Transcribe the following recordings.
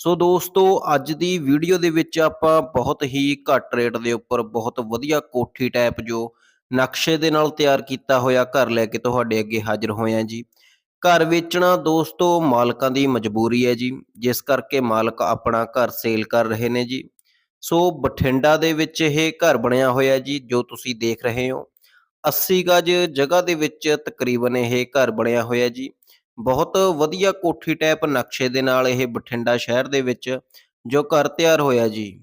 ਸੋ ਦੋਸਤੋ, ਅੱਜ ਦੀ ਵੀਡੀਓ ਦੇ ਵਿੱਚ ਆਪਾਂ ਬਹੁਤ ਹੀ ਘੱਟ ਰੇਟ ਦੇ ਉੱਪਰ ਬਹੁਤ ਵਧੀਆ ਕੋਠੀ ਟਾਈਪ ਜੋ ਨਕਸ਼ੇ ਦੇ ਨਾਲ ਤਿਆਰ ਕੀਤਾ ਹੋਇਆ ਘਰ ਲੈ ਕੇ ਤੁਹਾਡੇ ਅੱਗੇ ਹਾਜ਼ਰ ਹੋਏ ਹਾਂ ਜੀ। ਘਰ ਵੇਚਣਾ ਦੋਸਤੋ ਮਾਲਕਾਂ ਦੀ ਮਜਬੂਰੀ ਹੈ ਜੀ, ਜਿਸ ਕਰਕੇ ਮਾਲਕ ਆਪਣਾ ਘਰ ਸੇਲ ਕਰ ਰਹੇ ਨੇ ਜੀ। ਸੋ ਬਠਿੰਡਾ ਦੇ ਵਿੱਚ ਇਹ ਘਰ ਬਣਿਆ ਹੋਇਆ ਜੀ, ਜੋ ਤੁਸੀਂ ਦੇਖ ਰਹੇ ਹੋ। 80 ਗਜ ਜਗ੍ਹਾ ਦੇ ਵਿੱਚ ਤਕਰੀਬਨ ਇਹ ਘਰ ਬਣਿਆ ਹੋਇਆ ਜੀ। ਬਹੁਤ ਵਧੀਆ ਕੋਠੀ ਟਾਈਪ ਨਕਸ਼ੇ ਦੇ ਨਾਲ ਇਹ ਬਠਿੰਡਾ ਸ਼ਹਿਰ ਦੇ ਵਿੱਚ ਜੋ ਘਰ ਤਿਆਰ ਹੋਇਆ ਜੀ।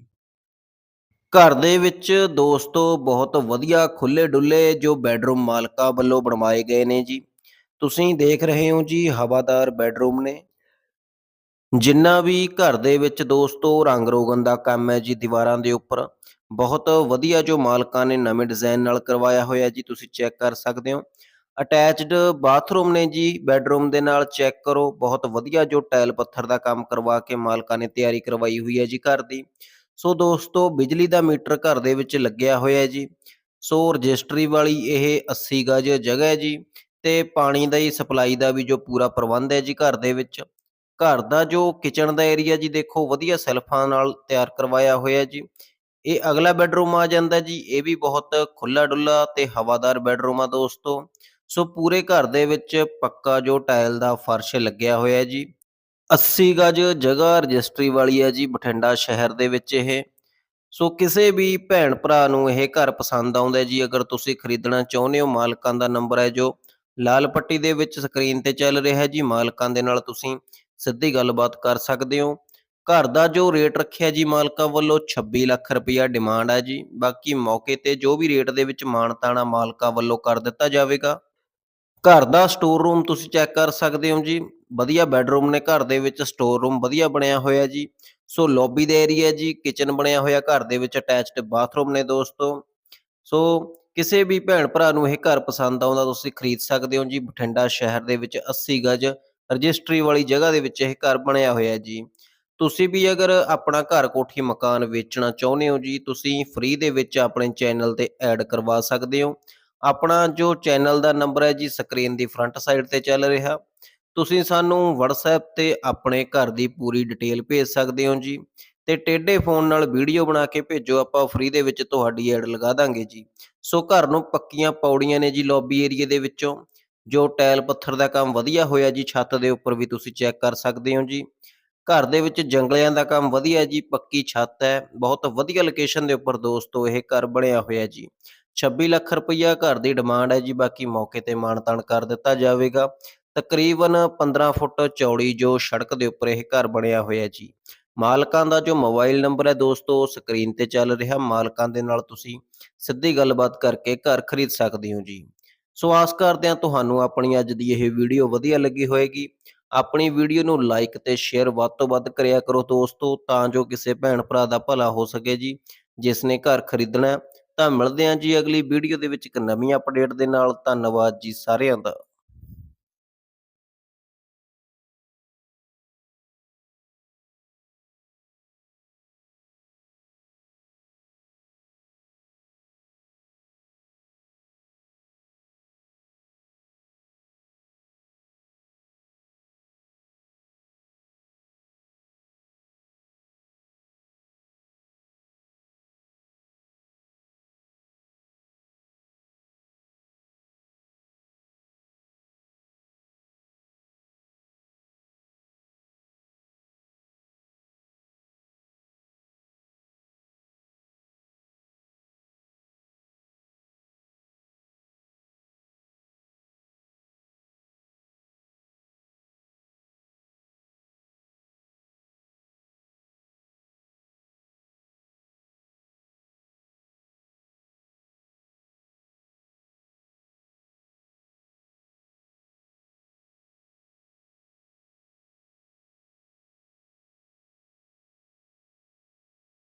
ਘਰ ਦੇ ਵਿੱਚ ਦੋਸਤੋ ਬਹੁਤ ਵਧੀਆ ਖੁੱਲੇ ਡੁੱਲੇ ਜੋ ਬੈੱਡਰੂਮ ਮਾਲਕਾਂ ਵੱਲੋਂ ਬਣਵਾਏ ਗਏ ਨੇ ਜੀ। ਤੁਸੀਂ ਦੇਖ ਰਹੇ ਹੋ ਜੀ ਹਵਾਦਾਰ ਬੈੱਡਰੂਮ ਨੇ। ਜਿੰਨਾ ਵੀ ਘਰ ਦੇ ਵਿੱਚ ਦੋਸਤੋ ਰੰਗ ਰੋਗਨ ਦਾ ਕੰਮ ਹੈ ਜੀ ਦੀਵਾਰਾਂ ਦੇ ਉੱਪਰ। ਬਹੁਤ ਵਧੀਆ ਜੋ ਮਾਲਕਾਂ ਨੇ ਨਵੇਂ ਡਿਜ਼ਾਈਨ ਨਾਲ ਕਰਵਾਇਆ ਹੋਇਆ ਜੀ ਤੁਸੀਂ ਚੈੱਕ ਕਰ ਸਕਦੇ ਹੋ। ਅਟੈਚਡ ਬਾਥਰੂਮ ਨੇ ਜੀ ਬੈੱਡਰੂਮ ਦੇ ਨਾਲ ਚੈੱਕ ਕਰੋ। ਬਹੁਤ ਵਧੀਆ ਜੋ ਟਾਇਲ ਪੱਥਰ ਦਾ ਕੰਮ ਕਰਵਾ ਕੇ ਮਾਲਕਾਂ ਨੇ ਤਿਆਰੀ ਕਰਵਾਈ ਹੋਈ ਹੈ ਜੀ ਘਰ ਦੀ। ਸੋ ਦੋਸਤੋ, ਬਿਜਲੀ ਦਾ ਮੀਟਰ ਘਰ ਦੇ ਵਿੱਚ ਲੱਗਿਆ ਹੋਇਆ ਹੈ ਜੀ। ਸੋ ਰਜਿਸਟਰੀ ਵਾਲੀ ਇਹ 80 ਗਜ ਜਗ੍ਹਾ ਹੈ ਜੀ ਤੇ ਪਾਣੀ ਦਾ ਹੀ ਸਪਲਾਈ ਦਾ ਵੀ ਜੋ ਪੂਰਾ ਪ੍ਰਬੰਧ ਹੈ ਜੀ ਘਰ ਦੇ ਵਿੱਚ। ਘਰ ਦਾ ਜੋ ਕਿਚਨ ਦਾ ਏਰੀਆ ਜੀ, ਦੇਖੋ ਵਧੀਆ ਸੈਲਫਾਂ ਨਾਲ ਤਿਆਰ ਕਰਵਾਇਆ ਹੋਇਆ ਜੀ। ਇਹ ਅਗਲਾ ਬੈੱਡਰੂਮ ਆ ਜਾਂਦਾ ਜੀ। ਇਹ ਵੀ ਬਹੁਤ ਖੁੱਲਾ ਡੁੱਲਾ ਤੇ ਹਵਾਦਾਰ ਬੈੱਡਰੂਮ ਆ ਦੋਸਤੋ। ਸੋ ਪੂਰੇ ਘਰ ਦੇ ਵਿੱਚ ਪੱਕਾ ਜੋ ਟਾਇਲ ਦਾ ਫਰਸ਼ ਲੱਗਿਆ ਹੋਇਆ ਜੀ। 80 ਗਜ ਜਗ੍ਹਾ ਰਜਿਸਟਰੀ ਵਾਲੀ ਹੈ ਜੀ ਬਠਿੰਡਾ ਸ਼ਹਿਰ ਦੇ ਵਿੱਚ ਇਹ। ਸੋ ਕਿਸੇ ਵੀ ਭੈਣ ਭਰਾ ਨੂੰ ਇਹ ਘਰ ਪਸੰਦ ਆਉਂਦਾ ਜੀ। ਅਗਰ ਤੁਸੀਂ ਖਰੀਦਣਾ ਚਾਹੁੰਦੇ ਹੋ, ਮਾਲਕਾਂ ਦਾ ਨੰਬਰ ਹੈ ਜੋ ਲਾਲ ਪੱਟੀ ਦੇ ਵਿੱਚ ਸਕਰੀਨ ਤੇ ਚੱਲ ਰਿਹਾ ਹੈ ਜੀ। ਮਾਲਕਾਂ ਦੇ ਨਾਲ ਤੁਸੀਂ ਸਿੱਧੀ ਗੱਲਬਾਤ ਕਰ ਸਕਦੇ ਹੋ। ਘਰ ਦਾ ਜੋ ਰੇਟ ਰੱਖਿਆ ਜੀ ਮਾਲਕਾਂ ਵੱਲੋਂ 26 ਲੱਖ ਰੁਪਇਆ ਡਿਮਾਂਡ ਹੈ ਜੀ। ਬਾਕੀ ਮੌਕੇ ਤੇ ਜੋ ਵੀ ਰੇਟ ਦੇ ਵਿੱਚ ਮਾਨਤਾਣਾ ਮਾਲਕਾਂ ਵੱਲੋਂ ਕਰ ਦਿੱਤਾ ਜਾਵੇਗਾ। ਘਰ ਦਾ ਸਟੋਰ ਰੂਮ ਤੁਸੀਂ ਚੈੱਕ ਕਰ ਸਕਦੇ ਹੋ ਜੀ। ਵਧੀਆ ਬੈੱਡਰੂਮ ਨੇ ਘਰ ਦੇ ਵਿੱਚ ਸਟੋਰ ਰੂਮ ਵਧੀਆ ਬਣਿਆ ਹੋਇਆ ਜੀ। ਸੋ ਲੌਬੀ ਦਾ ਏਰੀਆ ਜੀ ਕਿਚਨ ਬਣਿਆ ਹੋਇਆ, ਘਰ ਦੇ ਵਿੱਚ ਅਟੈਚਡ ਬਾਥਰੂਮ ਨੇ ਦੋਸਤੋ। ਸੋ ਕਿਸੇ ਵੀ ਭੈਣ ਭਰਾ ਨੂੰ ਇਹ ਘਰ ਪਸੰਦ ਆਉਂਦਾ ਤੁਸੀਂ ਖਰੀਦ ਸਕਦੇ ਹੋ ਜੀ। ਬਠਿੰਡਾ ਸ਼ਹਿਰ ਦੇ ਵਿੱਚ 80 ਗਜ ਰਜਿਸਟਰੀ ਵਾਲੀ ਜਗ੍ਹਾ ਦੇ ਵਿੱਚ ਇਹ ਘਰ ਬਣਿਆ ਹੋਇਆ ਜੀ। ਤੁਸੀਂ ਵੀ ਅਗਰ ਆਪਣਾ ਘਰ ਕੋਠੀ ਮਕਾਨ ਵੇਚਣਾ ਚਾਹੁੰਦੇ ਹੋ ਜੀ, ਤੁਸੀਂ ਫ੍ਰੀ ਦੇ ਵਿੱਚ ਆਪਣੇ ਚੈਨਲ ਤੇ ਐਡ ਕਰਵਾ ਸਕਦੇ ਹੋ। ਆਪਣਾ ਜੋ ਚੈਨਲ ਦਾ ਨੰਬਰ ਹੈ ਜੀ, ਸਕਰੀਨ ਦੀ ਫਰੰਟ ਸਾਈਡ ਤੇ ਚੱਲ ਰਿਹਾ। ਤੁਸੀਂ ਸਾਨੂੰ WhatsApp ਤੇ ਆਪਣੇ ਘਰ ਦੀ ਪੂਰੀ ਡਿਟੇਲ ਭੇਜ ਸਕਦੇ ਹੋ ਜੀ। ਤੇ ਟੇਢੇ ਫੋਨ ਨਾਲ ਵੀਡੀਓ ਬਣਾ ਕੇ ਭੇਜੋ, ਆਪਾਂ ਫ੍ਰੀ ਦੇ ਵਿੱਚ ਤੁਹਾਡੀ ਐਡ ਲਗਾ ਦਾਂਗੇ ਜੀ। ਸੋ ਘਰ ਨੂੰ ਪੱਕੀਆਂ ਪੌੜੀਆਂ ਨੇ ਜੀ ਲੌਬੀ ਏਰੀਏ ਦੇ ਵਿੱਚੋਂ। ਜੋ ਟਾਇਲ ਪੱਥਰ ਦਾ ਕੰਮ ਵਧੀਆ ਹੋਇਆ ਜੀ, ਛੱਤ ਦੇ ਉੱਪਰ ਵੀ ਤੁਸੀਂ ਚੈੱਕ ਕਰ ਸਕਦੇ ਹੋ ਜੀ। ਘਰ ਦੇ ਵਿੱਚ ਜੰਗਲਿਆਂ ਦਾ ਕੰਮ ਵਧੀਆ ਜੀ, ਪੱਕੀ ਛੱਤ ਹੈ। ਬਹੁਤ ਵਧੀਆ ਲੋਕੇਸ਼ਨ ਦੇ ਉੱਪਰ ਦੋਸਤੋ, ਇਹ ਘਰ ਬਣਿਆ ਹੋਇਆ ਜੀ। 26 ਲੱਖ ਰੁਪਈਆ ਘਰ ਦੀ ਡਿਮਾਂਡ ਹੈ ਜੀ, ਬਾਕੀ ਮੌਕੇ ਤੇ ਮਾਨਤਾਨ ਕਰ ਦਿੱਤਾ ਜਾਵੇਗਾ। ਤਕਰੀਬਨ 15 ਫੁੱਟ ਚੌੜੀ ਜੋ ਸੜਕ ਦੇ ਉੱਪਰ ਇਹ ਘਰ ਬਣਿਆ ਹੋਇਆ ਜੀ। ਮਾਲਕਾਂ ਦਾ ਜੋ ਮੋਬਾਈਲ ਨੰਬਰ ਹੈ ਦੋਸਤੋ ਸਕਰੀਨ ਤੇ ਚੱਲ ਰਿਹਾ। ਮਾਲਕਾਂ ਦੇ ਨਾਲ ਤੁਸੀਂ ਸਿੱਧੀ ਗੱਲਬਾਤ ਕਰਕੇ ਘਰ ਖਰੀਦ ਸਕਦੇ ਹੋ ਜੀ। ਸੋ ਆਸ ਕਰਦੇ ਹਾਂ ਤੁਹਾਨੂੰ ਆਪਣੀ ਅੱਜ ਦੀ ਇਹ ਵੀਡੀਓ ਵਧੀਆ ਲੱਗੀ ਹੋਵੇਗੀ ਆਪਣੀ ਵੀਡੀਓ ਨੂੰ ਲਾਈਕ ਤੇ ਸ਼ੇਅਰ ਵੱਧ ਤੋਂ ਵੱਧ ਕਰਿਆ ਕਰੋ ਦੋਸਤੋ, ਤਾਂ ਜੋ ਕਿਸੇ ਭੈਣ ਭਰਾ ਦਾ ਭਲਾ ਹੋ ਸਕੇ ਜੀ, ਜਿਸ ਨੇ ਘਰ ਖਰੀਦਣਾ ਤਾਂ ਮਿਲਦੇ ਹਾਂ ਜੀ ਅਗਲੀ ਵੀਡੀਓ ਦੇ ਵਿੱਚ ਇੱਕ ਨਵੀਂ ਅਪਡੇਟ ਦੇ ਨਾਲ। ਧੰਨਵਾਦ ਜੀ ਸਾਰਿਆਂ ਦਾ।